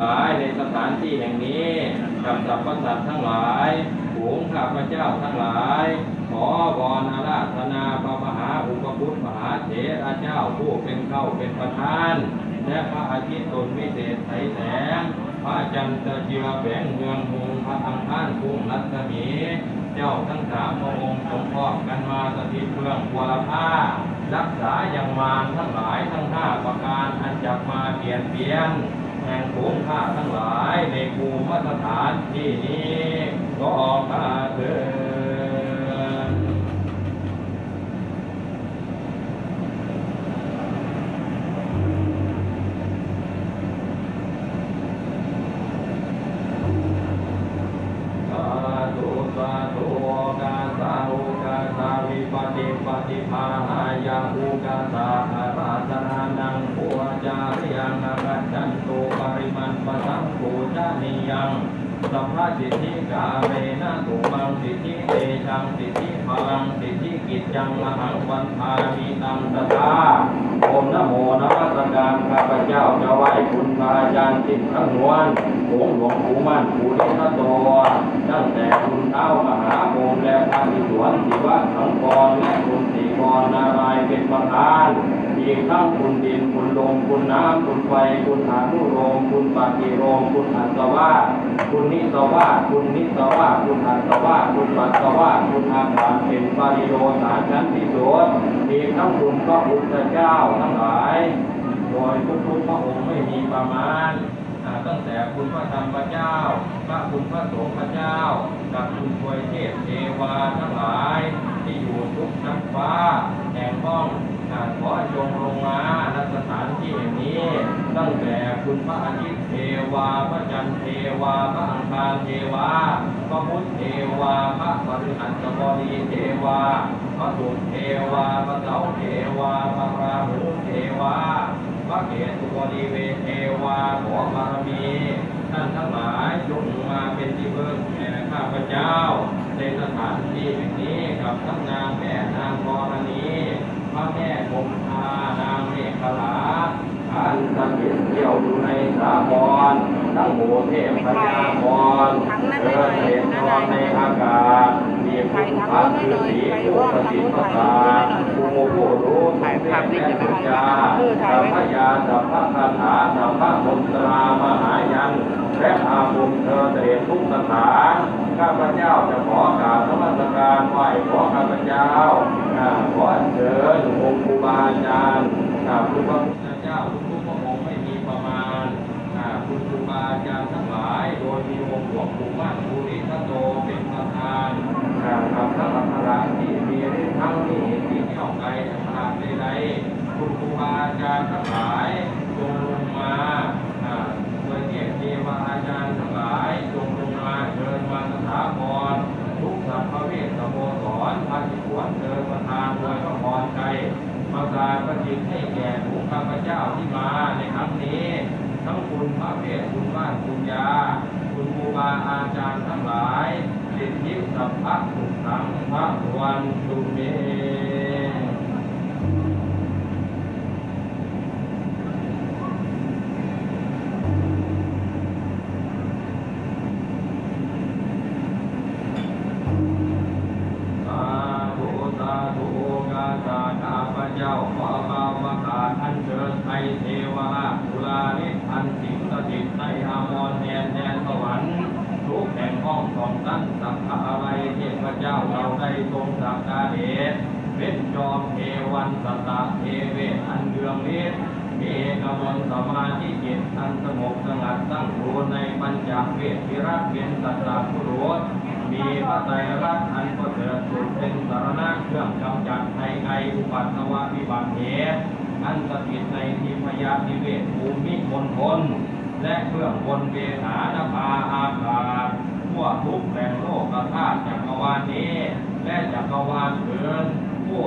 หลายในสถานที่แห่งนี้กับสรรพสัตว์ทั้งหลายฝูงข้าพเจ้าทั้งหลาย ขอวอนอาราธนาพระมหาอุปคุตมหาเถระเจ้าผู้เป็นเข้าเป็นประธาน และพระอาทิตย์ตนวิเศษใสแสง พระจันทร์เจือแฝงเมืองหงพระอังคารคุ้งรัศมี เจ้าทั้งสามพระองค์สมพอกันมาสถิตเมืองวละผ้ารักษาอย่างมารทั้งหลายทั้งห้าประการอันจักมาเปลี่ยนเปลี่ยน แห่งภูมิข้าทั้งหลายในภูมิสถานที่นี้ก็ข้าเถิดสาธุสาธุกาสาอุกาสาวิปฏิปฏิภาหายาอุกาสาอาราธนานังปัวจาริยังอากัจจันตุปริมันปะสังปูชา นิยังสัพพะสิทธิกาเรนะตุมังสิทธิเตชังสิทธิพลังสิทธิกิจจังอหังวันทามิตังตถาโอมนโมนะมัสการข้าพเจ้าจะไหว้คุณพระอาจารย์สิทธิ์ทั้งมวลหลวงหลวงปู่มั่นปู่เดชโตตั้งแต่คุณเท้ามหาโอมและพระอิศวรศิวะสังกรและคุณสีกรนารายเป็นประธานอีกทั้ง ลมคุณน้ำคุณไฟคุณหานุโรมคุณปฏิโรมคุณอัศวาคุณนิสวาคุณนิสวาคุณอัศวาคุณปัสสวาคุณอาหารเป็นปริโยสารชั้นที่สุดอีกทั้งคุณพระพุทธเจ้าทั้งหลาย โดยทุกๆพระองค์ไม่มีประมาณตั้งแต่คุณพระธรรมเจ้า พระคุณพระสงฆ์พระเจ้า กับคุณทวยเทพเทวาทั้งหลาย ที่อยู่ทุกชั้นฟ้าแห่งห้องขอจงลงมาณสถานที่แห่งนี้ ตั้งแต่คุณพระอาทิตย์เทวา พระจันทร์เทวา พระอังคารเทวา พระพุทธเทวา พระพฤหัสบดีเทวา พระศุกร์เทวา พระเสาร์เทวา พระราหูเทวา พระเกตุบริเวเทวาขอบารมี ท่านทั้งหลายจงมาเป็นที่พึ่งแห่ข้าพเจ้า ในสถานที่แห่งนี้กับทั้งนางแม่นางกรณีพระแม่คงคานางเมฆลาานสถิตเที่ยวอยู่ในสาบรทั้งหมู่เทพพยากรเดินเห็นนอนในอากาศมีพุทธะคือสีผู้ประสถิตประสาทผู้ผู้รู้ถ่ายภาพนิ่งจะไม่ได้สัพพยาสัพพคาถาสัพพะมตรามหายันและอาบุญเธอเสด็จทุกสถานข้าพเจ้าจะขอกราบนมัสการไหว้ขอข้าพเจ้าขออัญเชิญองค์ครูบาอาจารย์อ่าพระพุทธเจ้า ทั้งหลายจงลงมาอ่าโดยเทพเทวาอาจารย์ทั้งหลายจงลงมาเชิญมาสถาพรทุกสัพพเวทสโมสรพระจิตรวนเชิญประทานโดยพระพรใจประสาทประจิตให้แก่ผู้ข้าพเจ้าที่มาในครั้งนี้ ทั้งคุณพระเวทคุณบ้านคุณยา คุณครูบาอาจารย์ทั้งหลายสิทธิสัพพะสุขังพระวันตุเม สาธุสาธุกาสาข้าพ เจ้าขอเบาประกาอันเชิญไทยเทวาตุลานิอันสิงสถิตในอามรแดนแดนสวรรค์ทุกแห่งห้องของท่านสัพพะอะไรเทพเจ้าเราได้ทรงสักการเดชเป็นจอมเทวันสตะเทเวอันเดืองฤทธิ์มีกมลสมาธิจิตอันสงบสงัดตั้งตัวในปัญจเวทพิรักเป็นสัตตะพุรุษมีพระไตรรักษณ์อันประเสริฐสุด อุปัตตวาวิบัติเหตุอันสถิตในทิพยานิเวศภูมิมณฑลและเครื่องบนเวหานภาอากาศทั่วทุกแห่งโลกธาตุจักรวาลนี้ และจักรวาลอื่นผู้